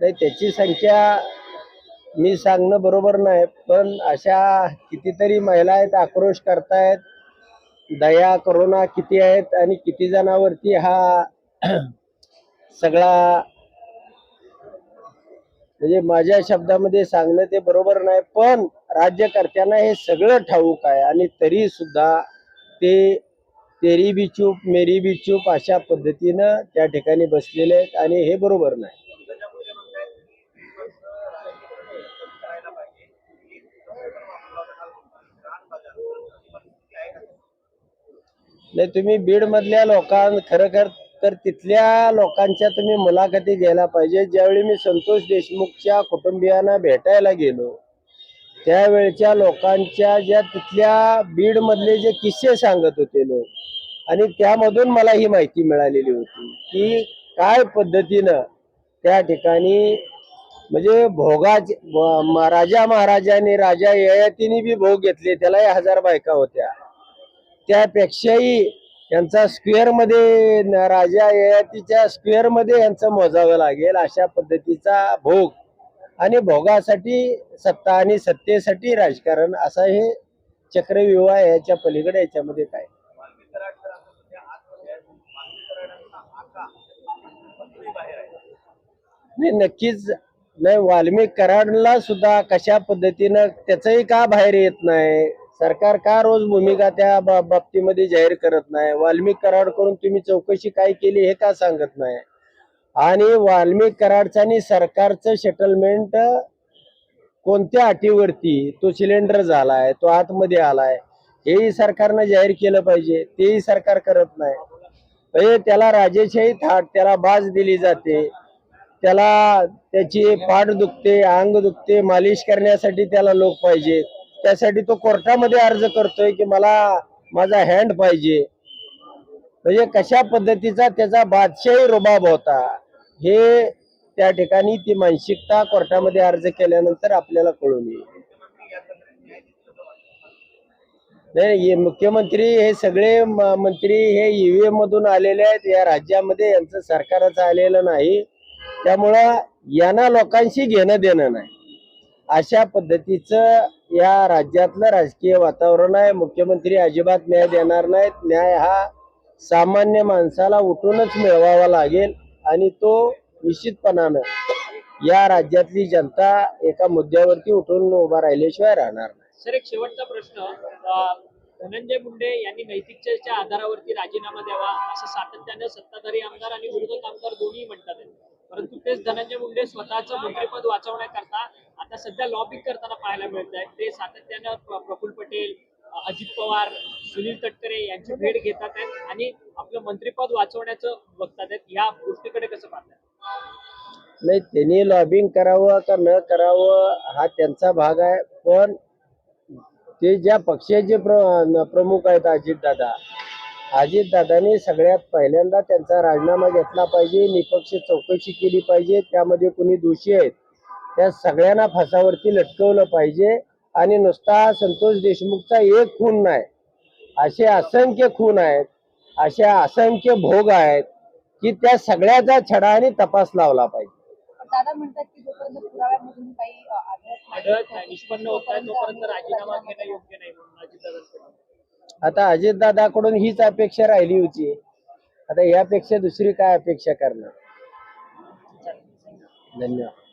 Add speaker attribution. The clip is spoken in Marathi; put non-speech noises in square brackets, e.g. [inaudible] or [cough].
Speaker 1: नाही त्याची संख्या मी सांगणं बरोबर नाही पण अशा कितीतरी महिला आहेत आक्रोश करतायत. दया करोना किती आहेत आणि किती जणांवरती हा [clears throat] सगळा म्हणजे माझ्या शब्दामध्ये सांगणं ते बरोबर नाही पण राज्यकर्त्यांना हे सगळं ठाऊक आहे आणि तरी सुद्धा ते तेरी बी चूप मेरी बी चूप अशा पद्धतीनं त्या ठिकाणी बसलेले आहेत आणि हे बरोबर नाही. नाही तुम्ही बीड मधल्या लोकां खरोखर तर तिथल्या लोकांच्या तुम्ही मुलाखती घ्यायला पाहिजे. ज्यावेळी मी संतोष देशमुखच्या कुटुंबियांना भेटायला गेलो त्यावेळच्या लोकांच्या ज्या तिथल्या बीड मधले जे किस्से सांगत होते लोक आणि त्यामधून मला ही माहिती मिळालेली होती की काय पद्धतीनं त्या ठिकाणी म्हणजे भोगाचे राजा महाराजांनी राजा ययातीने बी भोग घेतले त्यालाही हजार बायका होत्या. त्यापेक्षाही यांचा स्क्वेअरमध्ये राजा ययातीच्या स्क्वेअरमध्ये यांचं मोजावं लागेल अशा पद्धतीचा भोग. आणि भोगासाठी सत्ता आणि सत्तेसाठी राजकारण असा हे चक्रविवाह याच्या पलीकडे याच्यामध्ये काय? नाही नक्कीच. नाही वाल्मिक कराडला सुद्धा कशा पद्धतीनं त्याचंही का बाहेर येत नाही? सरकार का रोज भूमिका त्या बा- बाबतीमध्ये जाहीर करत नाही? वाल्मिक कराड करून तुम्ही चौकशी काय केली हे का सांगत नाही? आणि वाल्मिक कराडचं आणि सरकारचं सेटलमेंट कोणत्या अटीवरती? तो सिलेंडर झालाय तो आतमध्ये आलाय. हेही सरकारनं जाहीर केलं पाहिजे. तेही सरकार करत नाही. म्हणजे त्याला राजेशाही थाट त्याला बाज दिली जाते. त्याला त्याची पाठ दुखते अंग दुखते मालिश करण्यासाठी त्याला लोक पाहिजेत. त्यासाठी तो कोर्टामध्ये अर्ज करतोय की मला माझा हँड पाहिजे. म्हणजे कशा पद्धतीचा त्याचा बादशाही रुबाब होता हे त्या ठिकाणी ती मानसिकता कोर्टामध्ये अर्ज केल्यानंतर आपल्याला कळून येईल. नाही मुख्यमंत्री हे सगळे मंत्री हे ईव्हीएम मधून आलेले आहेत. या राज्यामध्ये यांचं सरकारच आलेलं नाही. त्यामुळं यांना लोकांशी घेणं देणं नाही. अशा पद्धतीचं या राज्यातलं राजकीय वातावरण आहे. मुख्यमंत्री अजिबात न्याय देणार नाहीत. न्याय हा सामान्य माणसाला उठूनच मिळवावा लागेल आणि तो निश्चितपणानं या राज्यातली जनता एका मुद्द्यावरती उठून उभा राहिल्याशिवाय राहणार नाही.
Speaker 2: सर एक शेवटचा प्रश्न. धनंजय मुंडे यांनी नैतिकतेच्या आधारावरती राजीनामा द्यावा असं सातत्यानं सत्ताधारी आमदार आणि विरोधक आमदार दोन्ही म्हणतात. परंतु तेच धनंजय मुंडे स्वतःचं मंत्रिपद वाचवण्याकरता आता सध्या लॉबिंग करताना पाहायला मिळत आहे ते सातत्यानं प्रफुल प्रफुल्ल पटेल अजित पवार सुनील तटकरे यांची भेट घेतात आहेत आणि आपलं मंत्रिपद वाचवण्याचं बघतात आहेत. या गोष्टीकडे कसं पाहतात
Speaker 1: नाही त्यांनी लॉबिंग करावं का न करावं हा त्यांचा भाग आहे. पण ते ज्या पक्षाचे प्र प्रमुख आहेत अजितदादा अजितदादांनी सगळ्यात पहिल्यांदा त्यांचा राजीनामा घेतला पाहिजे निपक्ष चौकशी केली पाहिजे त्यामध्ये कुणी दोषी आहेत. त्या सगळ्यांना फासावरती लटकवलं पाहिजे आणि नुसता संतोष देशमुखचा एक खून नाही. असे असंख्य खून आहेत अशा असंख्य भोग आहेत की त्या सगळ्याचा छडा आणि तपास लावला पाहिजे.
Speaker 3: दादा म्हणतात की जोपर्यंत पुराव्यामधून काही अ, आढळत नाही,
Speaker 2: आढळत नाही निष्पन्न होत आहे तोपर्यंत राजीनामा घेणं योग्य नाही म्हणून अजितदादांकडून.
Speaker 1: आता अजितदादाकडून हीच अपेक्षा राहिली होती. आता यापेक्षा दुसरी काय अपेक्षा करणार? धन्यवाद.